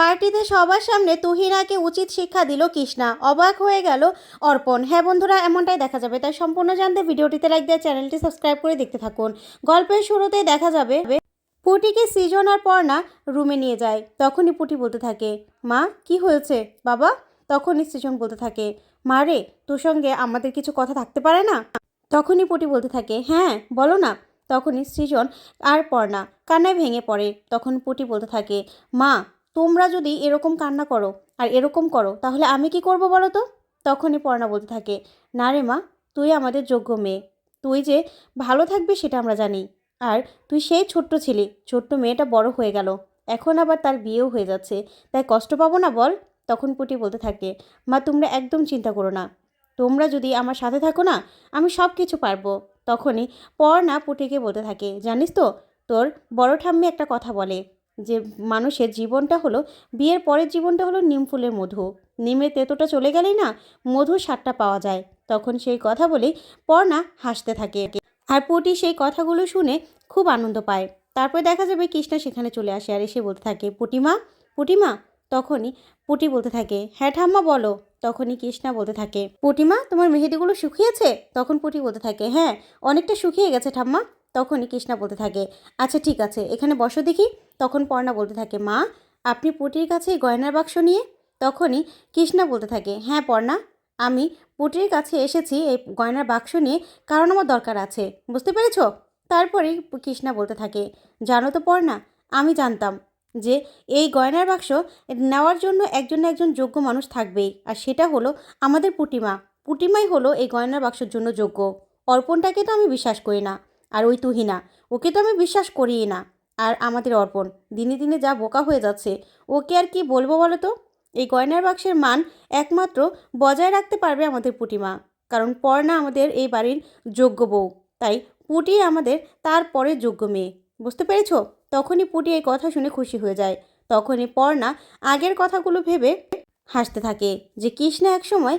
পার্টিতে সবার সামনে তুহিনাকে উচিত শিক্ষা দিল কৃষ্ণা। অবাক হয়ে গেল অর্পণ। হ্যাঁ বন্ধুরা, এমনটাই দেখা যাবে। তাই সম্পূর্ণ জানতে ভিডিওটিতে লাইক দিয়ে চ্যানেলটি সাবস্ক্রাইব করে দেখতে থাকুন। গল্পের শুরুতেই দেখা যাবে পুটিকে সৃজন আর পর্ণা রুমে নিয়ে যায়। তখনই পুটি বলতে থাকে, মা, কি হয়েছে? বাবা? তখনই সৃজন বলতে থাকে, মা রে, তোর সঙ্গে আমাদের কিছু কথা থাকতে পারে না? তখনই পুটি বলতে থাকে হ্যাঁ বলো না। তখনই সৃজন আর পর্ণা কান্নায় ভেঙে পড়ে। তখন পুটি বলতে থাকে, মা তোমরা যদি এরকম কান্না করো আর এরকম করো, তাহলে আমি কি করব বলো তো? তখনই পর্ণা বলতে থাকে, না রে মা, তুই আমাদের যোগ্য মেয়ে। তুই যে ভালো থাকবি সেটা আমরা জানি। আর তুই সেই ছোট্ট ছিলি, ছোট্ট মেয়েটা বড় হয়ে গেল। এখন আবার তার বিয়েও হয়ে যাচ্ছে। তাই কষ্ট পাবো না বল? তখন পুটি বলতে থাকে, মা, তোমরা একদম চিন্তা করো না। তোমরা যদি আমার সাথে থাকো না, আমি সব কিছু পারব। তখনই পর্ণা পুটিকে বলতে থাকে, জানিস তো, তোর বড় ঠাম্মি একটা কথা বলে। যে মানুষের জীবনটা হলো, বিয়ের পরের জীবনটা হলো নিম ফুলের মধু। নিমের তেতোটা চলে গেলেই না মধু সারটা পাওয়া যায়। তখন সেই কথা বলেই পর্ণা হাসতে থাকে। আর পুটি সেই কথাগুলো শুনে খুব আনন্দ পায়। তারপর দেখা যাবে কৃষ্ণা সেখানে চলে আসে আর এসে বলতে থাকে পুটিমা পুটিমা তখনই পুটি বলতে থাকে হ্যাঁ ঠাম্মা, বলো। তখনই কৃষ্ণা বলতে থাকে পুটিমা তোমার মেহেদিগুলো শুকিয়েছে? তখন পুটি বলতে থাকে হ্যাঁ অনেকটা শুকিয়ে গেছে ঠাম্মা। তখনই কৃষ্ণা বলতে থাকে আচ্ছা ঠিক আছে, এখানে বসো দেখি। তখন পর্ণা বলতে থাকে, মা, আপনি পুটির কাছে গয়নার বাক্স নিয়ে? তখনই কৃষ্ণা বলতে থাকে হ্যাঁ পর্ণা, আমি পুটির কাছে এসেছি এই গয়নার বাক্স নিয়ে, কারণ আমার দরকার আছে, বুঝতে পেরেছ? তারপরেই কৃষ্ণা বলতে থাকে, জানো তো পর্ণা, আমি জানতাম যে এই গয়নার বাক্স নেওয়ার জন্য একজন একজন যোগ্য মানুষ থাকবেই, আর সেটা হলো আমাদের পুটিমা। পুটিমাই হলো এই গয়নার বাক্সের জন্য যোগ্য। অর্পণটাকে তো আমি বিশ্বাস করি না। আর ওই তুহিনা, ওকে তো আমি বিশ্বাস করিই না। আর আমাদের অর্পণ, দিনে দিনে যা বোকা হয়ে যাচ্ছে, ওকে আর কি বলব বলো তো? এই গয়নার বাক্সের মান একমাত্র বজায় রাখতে পারবে আমাদের পুটিমা। কারণ পর্ণা আমাদের এই বাড়ির যোগ্য বউ, তাই পুটি আমাদের তারপরে যোগ্য মেয়ে। বুঝতে পেরেছ? তখনই পুটি এই কথা শুনে খুশি হয়ে যায়। তখনই পর্ণা আগের কথাগুলো ভেবে হাসতে থাকে যে কৃষ্ণা একসময়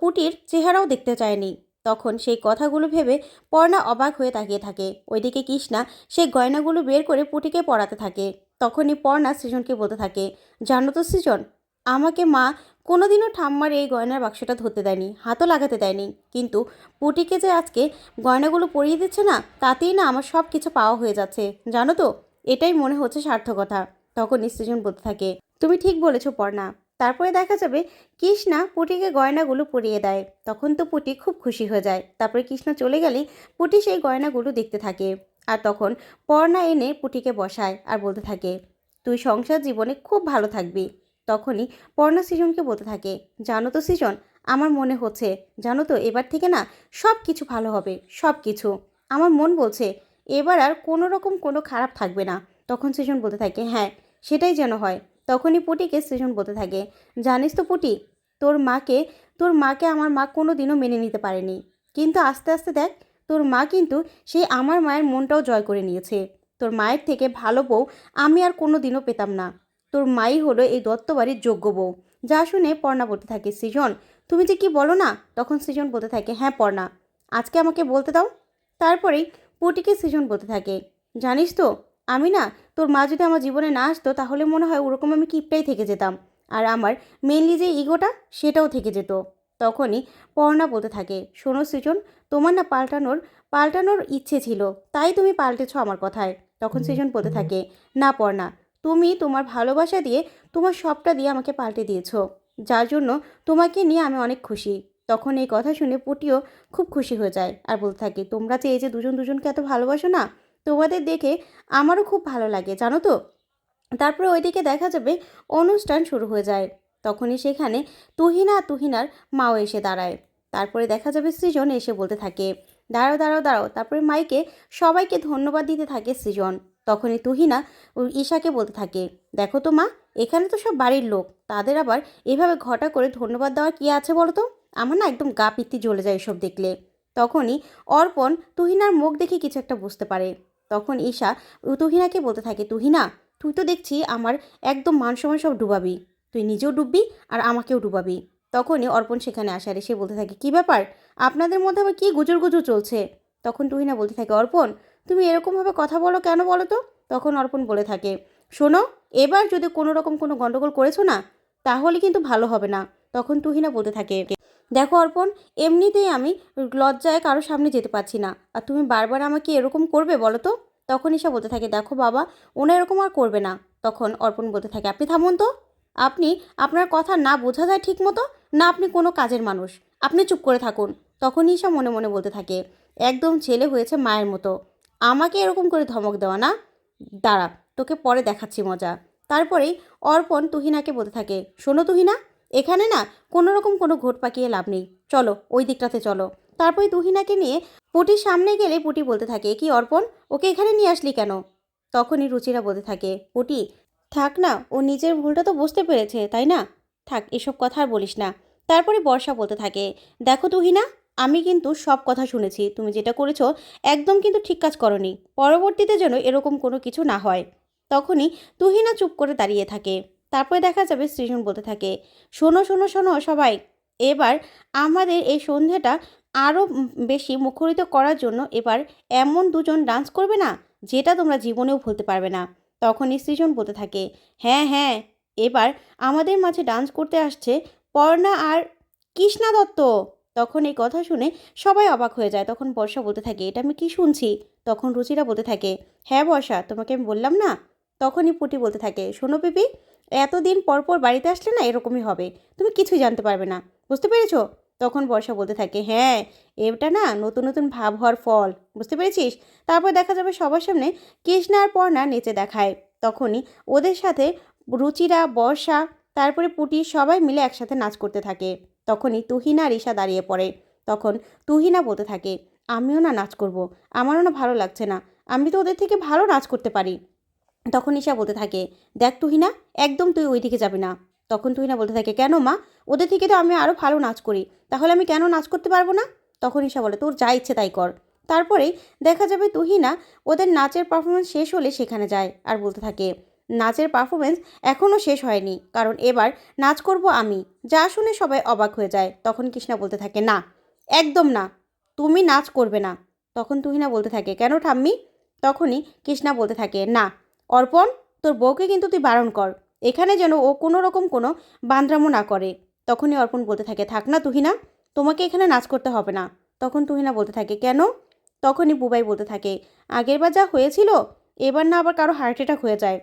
পুটির চেহারাও দেখতে চায়নি। তখন সেই কথাগুলো ভেবে পর্ণা অবাক হয়ে তাকিয়ে থাকে। ওইদিকে কৃষ্ণা সেই গয়নাগুলো বের করে পুটিকে পড়াতে থাকে। তখনই পর্ণা সৃজনকে বলতে থাকে, জানো তো সৃজন, আমাকে মা কোনোদিনও ঠাম্মার এই গয়নার বাক্সটা ধরতে দেয়নি, হাতও লাগাতে দেয়নি। কিন্তু পুটিকে যে আজকে গয়নাগুলো পরিয়ে দিচ্ছে না, তাতেই না আমার সব কিছু পাওয়া হয়ে যাচ্ছে। জানো তো, এটাই মনে হচ্ছে সার্থকতা। তখন সৃজন বলতে থাকে, তুমি ঠিক বলেছ পর্ণা তারপরে দেখা যাবে কৃষ্ণা পুটিকে গয়নাগুলো পরিয়ে দেয়। তখন তো পুটি খুব খুশি হয়ে যায়। তারপরে কৃষ্ণা চলে গেলেই পুটি সেই গয়নাগুলো দেখতে থাকে। আর তখন পর্ণা এনে পুটিকে বসায় আর বলতে থাকে, তুই সংসার জীবনে খুব ভালো থাকবি। তখনই পর্ণা সৃজনকে বলতে থাকে, জানো তো সৃজন, আমার মনে হচ্ছে, জানো তো এবার থেকে না সব কিছু ভালো হবে সব কিছু আমার মন বলছে, এবার আর কোনো রকম কোনো খারাপ থাকবে না। তখন সৃজন বলতে থাকে হ্যাঁ সেটাই যেন হয়। তখনই পুটিকে সৃজন বলতে থাকে। জানিস তো পুটি, তোর মাকে তোর মাকে আমার মা কোনো দিনও মেনে নিতে পারেনি। কিন্তু আস্তে আস্তে দেখ, তোর মা কিন্তু সেই আমার মায়ের মনটাও জয় করে নিয়েছে। তোর মায়ের থেকে ভালো বউ আমি আর কোনো দিনও পেতাম না। তোর মাই হলো এই দত্ত বাড়ির যোগ্য বউ। যা শুনে পর্ণা বলতে থাকে, সৃজন, তুমি যে কি বলো না? তখন সৃজন বলতে থাকে হ্যাঁ পর্ণা, আজকে আমাকে বলতে দাও। তারপরেই পুটিকে সৃজন বলতে থাকে, জানিস তো আমি না তোর মা যদি আমার জীবনে না আসতো তাহলে মনে হয় ওরকম আমি কিপটাই থেকে যেতাম। আর আমার মেনলি যে ইগোটা সেটাও থেকে যেত। তখনই পর্ণা বলতে থাকে শোনো সৃজন তোমার না পাল্টানোর পাল্টানোর ইচ্ছে ছিল তাই তুমি পাল্টেছ আমার কথায়। তখন সৃজন বলতে থাকে না পর্ণা তুমি তোমার ভালোবাসা দিয়ে তোমার সবটা দিয়ে আমাকে পাল্টে দিয়েছ যার জন্য তোমাকে নিয়ে আমি অনেক খুশি। তখন এই কথা শুনে পুটিও খুব খুশি হয়ে যায় আর বলতে থাকে তোমরা যে এই যে দুজন দুজনকে এত ভালোবাসো না তোমাদের দেখে আমারও খুব ভালো লাগে, জানো তো? তারপরে ওইদিকে দেখা যাবে অনুষ্ঠান শুরু হয়ে যায়। তখনই সেখানে তুহিনা তুহিনার মাও এসে দাঁড়ায়। তারপরে দেখা যাবে সৃজন এসে বলতে থাকে, দাঁড়াও দাঁড়াও দাঁড়াও। তারপরে মাইকে সবাইকে ধন্যবাদ দিতে থাকে সৃজন। তখনই তুহিনা ঈশাকে বলতে থাকে, দেখো তো মা, এখানে তো সব বাড়ির লোক। তাদের আবার এভাবে ঘটা করে ধন্যবাদ দেওয়ার কী আছে বলো তো? আমার না একদম গা পিত্তি জ্বলে যায় এসব দেখলে। তখনই অর্পণ তুহিনার মুখ দেখে কিছু একটা বুঝতে পারে। তখন ঈশা তুহিনাকে বলতে থাকে, তুহিনা, তুই তো দেখছি আমার একদম মান সম্মান সব ডুবাবি। তুই নিজেও ডুববি আর আমাকেও ডুবাবি। তখনই অর্পণ সেখানে আসার এসে বলতে থাকে, কী ব্যাপার? আপনাদের মধ্যে আবার কী গুজর গুজর চলছে? তখন তুহিনা বলতে থাকে, অর্পণ, তুমি এরকমভাবে কথা বলো কেন বলো তো? তখন অর্পণ বলে থাকে, শোনো, এবার যদি কোনো রকম কোনো গণ্ডগোল করেছ না, তাহলে কিন্তু ভালো হবে না। তখন তুহিনা বলতে থাকে দেখো অর্পণ, এমনিতেই আমি লজ্জায় কারোর সামনে যেতে পারছি না। আর তুমি বারবার আমাকে এরকম করবে বলো তো? তখন ঈশা বলতে থাকে, দেখো বাবা, ওনা এরকম আর করবে না। তখন অর্পণ বলতে থাকে, আপনি থামুন তো। আপনি, আপনার কথা না বোঝা যায় ঠিক মতো না আপনি কোনো কাজের মানুষ। আপনি চুপ করে থাকুন। তখন ঈশা মনে মনে বলতে থাকে, একদম ছেলে হয়েছে মায়ের মতো। আমাকে এরকম করে ধমক দেওয়া না। দাঁড়া, তোকে পরে দেখাচ্ছি মজা। তারপরেই অর্পণ তুহিনাকে বলতে থাকে, শোনো তুহিনা এখানে না কোনো রকম কোনো ঘোট পাকিয়ে লাভ নেই। চলো, ওই দিকটাতে চলো। তারপরে তুহিনাকে নিয়ে পুটির সামনে গেলে পুটি বলতে থাকে, কি অর্পণ, ওকে এখানে নিয়ে আসলি কেন? তখনই রুচিরা বলতে থাকে, পুটি, থাক না, ও নিজের ভুলটা তো বুঝতে পেরেছে, তাই না? থাক, এসব কথা আর বলিস না। তারপরে বর্ষা বলতে থাকে, দেখো তুহিনা আমি কিন্তু সব কথা শুনেছি, তুমি যেটা করেছ একদম কিন্তু ঠিক কাজ করনি, পরবর্তীতে যেন এরকম কোনো কিছু না হয়। তখনই তুহিনা চুপ করে দাঁড়িয়ে থাকে। তারপরে দেখা যাবে সৃজন বলতে থাকে। শোনো শোনো শোনো সবাই, এবার আমাদের এই সন্ধ্যাটা আরও বেশি মুখরিত করার জন্য এবার এমন দুজন ডান্স করবে না, যেটা তোমরা জীবনেও ভুলতে পারবে না। তখনই সৃজন বলতে থাকে হ্যাঁ হ্যাঁ। এবার আমাদের মাঝে ডান্স করতে আসছে পর্ণা আর কৃষ্ণা দত্ত। তখন এই কথা শুনে সবাই অবাক হয়ে যায়। তখন বর্ষা বলতে থাকে, এটা আমি কি শুনছি? তখন রুচিরা বলতে থাকে হ্যাঁ বর্ষা, তোমাকে আমি বললাম না? তখনই পুটি বলতে থাকে, শোনো পিপি এতদিন পর পর বাড়িতে আসলে না এরকমই হবে, তুমি কিছুই জানতে পারবে না, বুঝতে পেরেছ তখন বর্ষা বলতে থাকে হ্যাঁ এটা না নতুন নতুন ভাব হওয়ার ফল, বুঝতে পেরেছিস তারপর দেখা যাবে সবার সামনে কৃষ্ণা আর পর্ণা নেচে দেখায়, তখনই ওদের সাথে রুচিরা, বর্ষা, তারপরে পুটি সবাই মিলে একসাথে নাচ করতে থাকে, তখনই তুহিনা আর ঈশা দাঁড়িয়ে পড়ে, তখন তুহিনা বলতে থাকে, আমিও না নাচ করব। আমারও না ভালো লাগছে না, আমি তো ওদের থেকে ভালো নাচ করতে পারি তখন ঈশা বলতে থাকে, দেখ তুহিনা, একদম তুই ওই দিকে যাবি না। তখন তুহিনা বলতে থাকে, কেন মা? ওদের থেকে তো আমি আরও ভালো নাচ করি। তাহলে আমি কেন নাচ করতে পারব না? তখন ঈশা বলে, তোর যা ইচ্ছে তাই কর। তারপরেই দেখা যাবে তুহিনা ওদের নাচের পারফরমেন্স শেষ হলে সেখানে যায় আর বলতে থাকে, নাচের পারফরমেন্স এখনও শেষ হয়নি, কারণ এবার নাচ করব আমি। যা শুনে সবাই অবাক হয়ে যায়। তখন কৃষ্ণা বলতে থাকে, না, একদম না, তুমি নাচ করবে না। তখন তুহিনা বলতে থাকে, কেন ঠাম্মি? তখনই কৃষ্ণা বলতে থাকে, না অর্পণ, তোর বউকে কিন্তু তুই বারণ কর। এখানে যেন ও কোনো রকম কোনো বান্দ্রামো না করে। তখনই অর্পণ বলতে থাকে, থাক না তুহিনা, তোমাকে এখানে নাচ করতে হবে না। তখন তুহিনা বলতে থাকে, কেন? তখনই বুবাই বলতে থাকে আগেরবার যা হয়েছিল, এবার না আবার কারও হার্ট অ্যাটাক হয়ে যায়।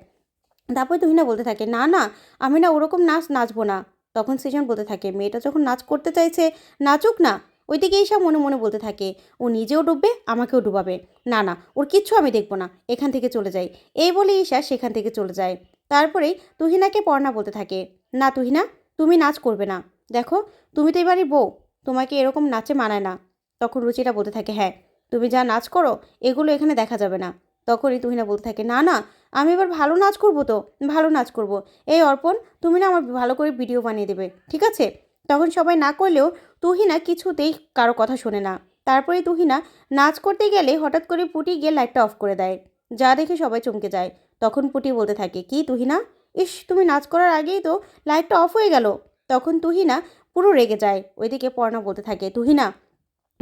তারপরে তুহিনা বলতে থাকে, না না, আমি না ওরকম নাচ নাচবো না। তখন সেজন বলতে থাকে, মেয়েটা যখন নাচ করতে চাইছে, নাচুক না। ওইদিকে ঈশা মনে মনে বলতে থাকে, ও নিজেও ডুববে, আমাকেও ডুবাবে। না না, ওর কিচ্ছু আমি দেখব না, এখান থেকে চলে যাই। এই বলে ঈশা সেখান থেকে চলে যায়। তারপরেই তুহিনাকে পর্ণা বলতে থাকে, না তুহিনা, তুমি নাচ করবে না। দেখো, তুমি তো এবারই বউ, তোমাকে এরকম নাচে মানায় না। তখন রুচিরা বলতে থাকে হ্যাঁ তুমি যা নাচ করো, এগুলো এখানে দেখা যাবে না। তখনই তুহিনা বলতে থাকে, না না, আমি এবার ভালো নাচ করব তো, ভালো নাচ করব। এই অর্পণ, তুমি না আমার ভালো করে ভিডিও বানিয়ে দেবে, ঠিক আছে? তখন সবাই না করলেও তুহিনা কিছুতেই কারও কথা শোনে না। তারপরে তুহিনা নাচ করতে গেলে হঠাৎ করে পুটি গিয়ে লাইটটা অফ করে দেয়। যা দেখে সবাই চমকে যায়। তখন পুটি বলতে থাকে, কি তুহিনা? ইস, তুমি নাচ করার আগেই তো লাইটটা অফ হয়ে গেল। তখন তুহিনা পুরো রেগে যায়। ওইদিকে পর্ণা বলতে থাকে, তুহিনা,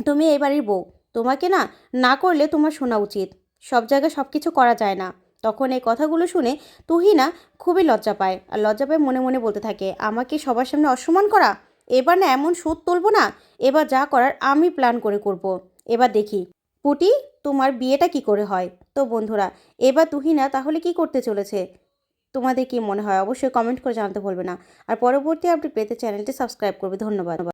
তুমি এই বাড়ির বউ। তোমাকে না না করলে তোমার শোনা উচিত। সব জায়গায় সব কিছু করা যায় না। তখন এই কথাগুলো শুনে তুহিনা খুবই লজ্জা পায়। আর লজ্জা পায় মনে মনে বলতে থাকে, আমাকে সবার সামনে অসম্মান করা? এবার না এমন সুদ তুলবো না, এবার যা করার আমি প্ল্যান করে করব। এবার দেখি, পুটি, তোমার বিয়েটা কি করে হয়? তো বন্ধুরা, এবার তুহিনা তাহলে কি করতে চলেছে? তোমাদের কি মনে হয়? অবশ্যই কমেন্ট করে জানতে ভুলবে না। আর পরবর্তী আপডেট পেতে চ্যানেলটি সাবস্ক্রাইব করবে। ধন্যবাদ।